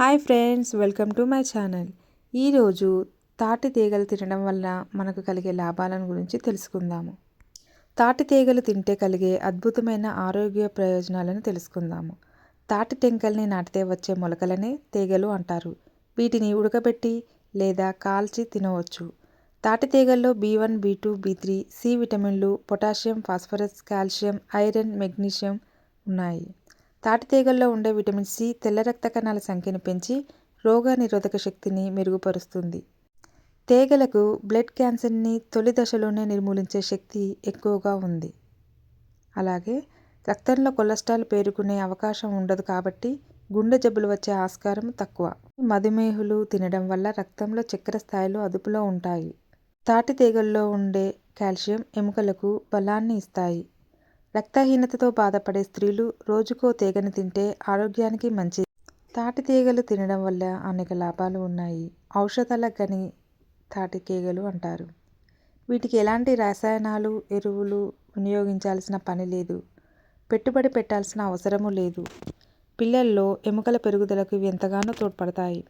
Hi friends welcome to my channel. ఈరోజు తాటి తీగలు తినడం వల్ల మనకు కలిగే లాభాలను గురించి తెలుసుకుందాము. తాటి తీగలు తింటే కలిగే అద్భుతమైన ఆరోగ్య ప్రయోజనాలను తెలుసుకుందాము. తాటి టెంకల్ని నాటితే వచ్చే మొలకలనే తీగలు అంటారు. వీటిని ఉడకబెట్టి లేదా కాల్చి తినవచ్చు. తాటి తీగల్లో B one B two B three C విటమిన్లు potassium phosphorus calcium iron magnesium ఉన్నాయి. తాటి తీగల్లో ఉండే విటమిన్ సి తెల్ల రక్త కణాల సంఖ్యను పెంచి రోగ నిరోధక శక్తిని మెరుగుపరుస్తుంది. తీగలకు బ్లడ్ క్యాన్సర్ని తొలి దశలోనే నిర్మూలించే శక్తి ఎక్కువగా ఉంది. అలాగే రక్తంలో కొలెస్ట్రాల్ పేరుకునే అవకాశం ఉండదు కాబట్టి గుండె జబ్బులు వచ్చే ఆస్కారం తక్కువ. మధుమేహులు తినడం వల్ల రక్తంలో చక్కెర స్థాయిలు అదుపులో ఉంటాయి. తాటి తీగల్లో ఉండే కాల్షియం ఎముకలకు బలాన్ని ఇస్తాయి. రక్తహీనతతో బాధపడే స్త్రీలు రోజుకో తీగని తింటే ఆరోగ్యానికి మంచిది. తాటి తీగలు తినడం వల్ల అనేక లాభాలు ఉన్నాయి. ఔషధాల గని తాటి తీగలు అంటారు. వీటికి ఎలాంటి రసాయనాలు ఎరువులు వినియోగించాల్సిన పని లేదు. పెట్టుబడి పెట్టాల్సిన అవసరము లేదు. పిల్లల్లో ఎముకల పెరుగుదలకు ఇవి ఎంతగానో తోడ్పడతాయి.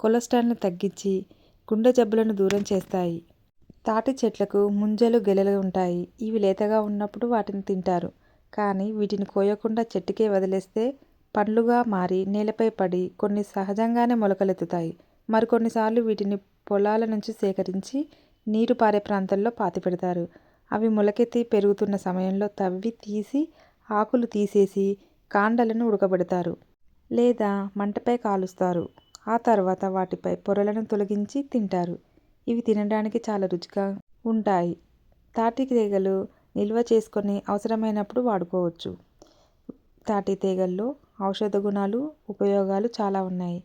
కొలెస్ట్రాల్ని తగ్గించి గుండె జబ్బులను దూరం చేస్తాయి. తాటి చెట్లకు ముంజలు గెలలు ఉంటాయి. ఇవి లేతగా ఉన్నప్పుడు వాటిని తింటారు. కానీ వీటిని కోయకుండా చెట్టుకే వదిలేస్తే పండ్లుగా మారి నేలపై పడి కొన్ని సహజంగానే మొలకలెత్తుతాయి. మరికొన్నిసార్లు వీటిని పొలాల నుంచి సేకరించి నీరు పారే ప్రాంతాల్లో పాతిపెడతారు అవి మొలకెత్తి పెరుగుతున్న సమయంలో తవ్వి తీసి ఆకులు తీసేసి కాండలను ఉడకబెడతారు లేదా మంటపై కాలుస్తారు. ఆ తర్వాత వాటిపై పొరలను తొలగించి తింటారు. ఇవి తినడానికి చాలా రుచిగా ఉంటాయి. తాటి తీగలు నిల్వ చేసుకొని అవసరమైనప్పుడు వాడుకోవచ్చు. తాటి తీగల్లో ఔషధ గుణాలు ఉపయోగాలు చాలా ఉన్నాయి.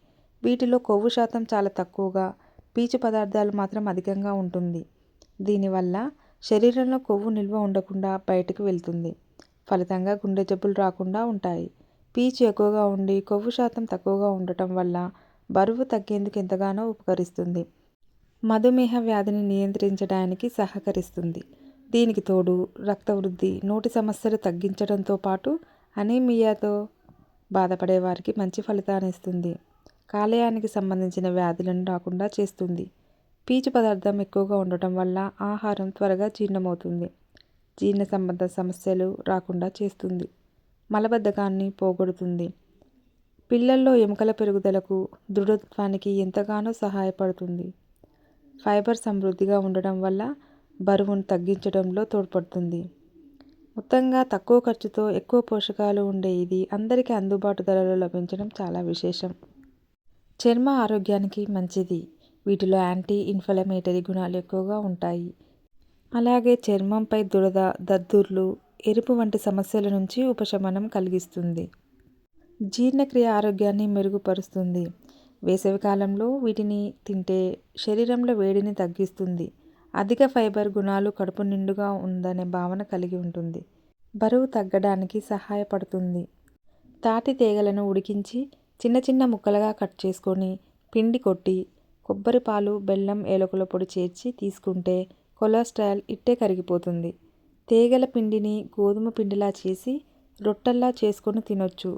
వీటిలో కొవ్వు శాతం చాలా తక్కువగా పీచు పదార్థాలు మాత్రం అధికంగా ఉంటుంది. దీనివల్ల శరీరంలో కొవ్వు నిల్వ ఉండకుండా బయటకు వెళ్తుంది. ఫలితంగా గుండె జబ్బులు రాకుండా ఉంటాయి. పీచు ఎక్కువగా ఉండి కొవ్వు శాతం తక్కువగా ఉండటం వల్ల బరువు తగ్గేందుకు ఎంతగానో ఉపకరిస్తుంది. మధుమేహ వ్యాధిని నియంత్రించడానికి సహకరిస్తుంది. దీనికి తోడు రక్త వృద్ధి నోటి సమస్యలు తగ్గించడంతో పాటు అనీమియాతో బాధపడే వారికి మంచి ఫలితాన్ని ఇస్తుంది. కాలేయానికి సంబంధించిన వ్యాధులను రాకుండా చేస్తుంది. పీచు పదార్థం ఎక్కువగా ఉండటం వల్ల ఆహారం త్వరగా జీర్ణమవుతుంది. జీర్ణ సంబంధ సమస్యలు రాకుండా చేస్తుంది. మలబద్ధకాన్ని పోగొడుతుంది. పిల్లల్లో ఎముకల పెరుగుదలకు దృఢత్వానికి ఎంతగానో సహాయపడుతుంది. ఫైబర్ సమృద్ధిగా ఉండడం వల్ల బరువును తగ్గించడంలో తోడ్పడుతుంది. మొత్తంగా తక్కువ ఖర్చుతో ఎక్కువ పోషకాలు ఉండే ఇది అందరికీ అందుబాటు ధరలో లభించడం చాలా విశేషం. చర్మ ఆరోగ్యానికి మంచిది. వీటిలో యాంటీ ఇన్ఫ్లమేటరీ గుణాలు ఎక్కువగా ఉంటాయి. అలాగే చర్మంపై దురద దద్దుర్లు ఎరుపు వంటి సమస్యల నుంచి ఉపశమనం కలిగిస్తుంది. జీర్ణక్రియ ఆరోగ్యాన్ని మెరుగుపరుస్తుంది. వేసవికాలంలో వీటిని తింటే శరీరంలో వేడిని తగ్గిస్తుంది. అధిక ఫైబర్ గుణాలు కడుపు నిండుగా ఉందనే భావన కలిగి ఉంటుంది. బరువు తగ్గడానికి సహాయపడుతుంది. తాటి తీగలను ఉడికించి చిన్న చిన్న ముక్కలుగా కట్ చేసుకొని పిండి కొట్టి కొబ్బరి పాలు బెల్లం ఏలకుల పొడి చేర్చి తీసుకుంటే కొలెస్ట్రాల్ ఇట్టే కరిగిపోతుంది. తీగల పిండిని గోధుమ పిండిలా చేసి రొట్టెల్లా చేసుకొని తినొచ్చు.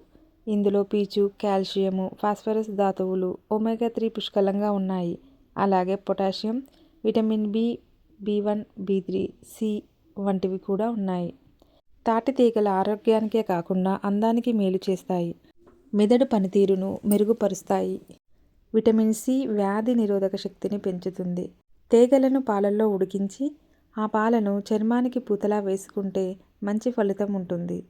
ఇందులో పీచు కాల్షియము ఫాస్ఫరస్ ధాతువులు ఒమేగా త్రీ పుష్కలంగా ఉన్నాయి. అలాగే potassium vitamin B B one B three C వంటివి కూడా ఉన్నాయి. తాటి తీగల ఆరోగ్యానికే కాకుండా అందానికి మేలు చేస్తాయి. మెదడు పనితీరును మెరుగుపరుస్తాయి. విటమిన్ సి వ్యాధి నిరోధక శక్తిని పెంచుతుంది. తీగలను పాలల్లో ఉడికించి ఆ పాలను చర్మానికి పూతలా వేసుకుంటే మంచి ఫలితం ఉంటుంది.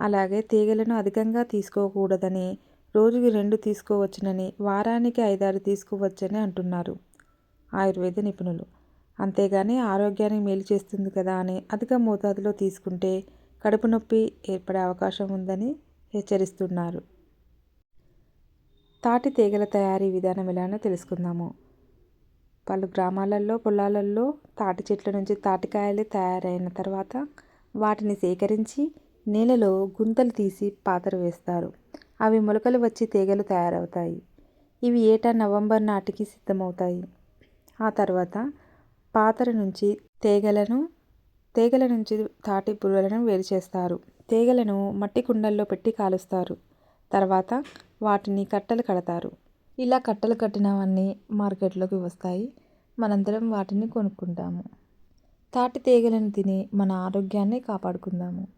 అలాగే తీగలను అధికంగా తీసుకోకూడదని రోజుకి రెండు తీసుకోవచ్చునని వారానికి ఐదారు తీసుకోవచ్చని అంటున్నారు. ఆయుర్వేద నిపుణులు. అంతేగాని ఆరోగ్యానికి మేలు చేస్తుంది కదా అని అధిక మోతాదులో తీసుకుంటే కడుపు నొప్పి ఏర్పడే అవకాశం ఉందని హెచ్చరిస్తున్నారు. తాటి తీగల తయారీ విధానం ఎలానో తెలుసుకుందాము. పలు గ్రామాలలో పొలాలలో తాటి చెట్ల నుంచి తాటికాయలు తయారైన తర్వాత వాటిని సేకరించి నేలలో గుంతలు తీసి పాతర వేస్తారు. అవి మొలకలు వచ్చి తీగలు తయారవుతాయి. ఇవి ఏటా నవంబర్ నాటికి సిద్ధమవుతాయి. ఆ తర్వాత పాతర నుంచి తీగలను తీగల నుంచి తాటి పుల్లలను వేరు చేస్తారు. తీగలను మట్టి కుండల్లో పెట్టి కాలుస్తారు. తర్వాత వాటిని కట్టలు కడతారు. ఇలా కట్టలు కట్టినవన్నీ మార్కెట్లోకి వస్తాయి. మనందరం వాటిని కొనుక్కుంటాము. తాటి తీగలను తిని మన ఆరోగ్యాన్ని కాపాడుకుందాము.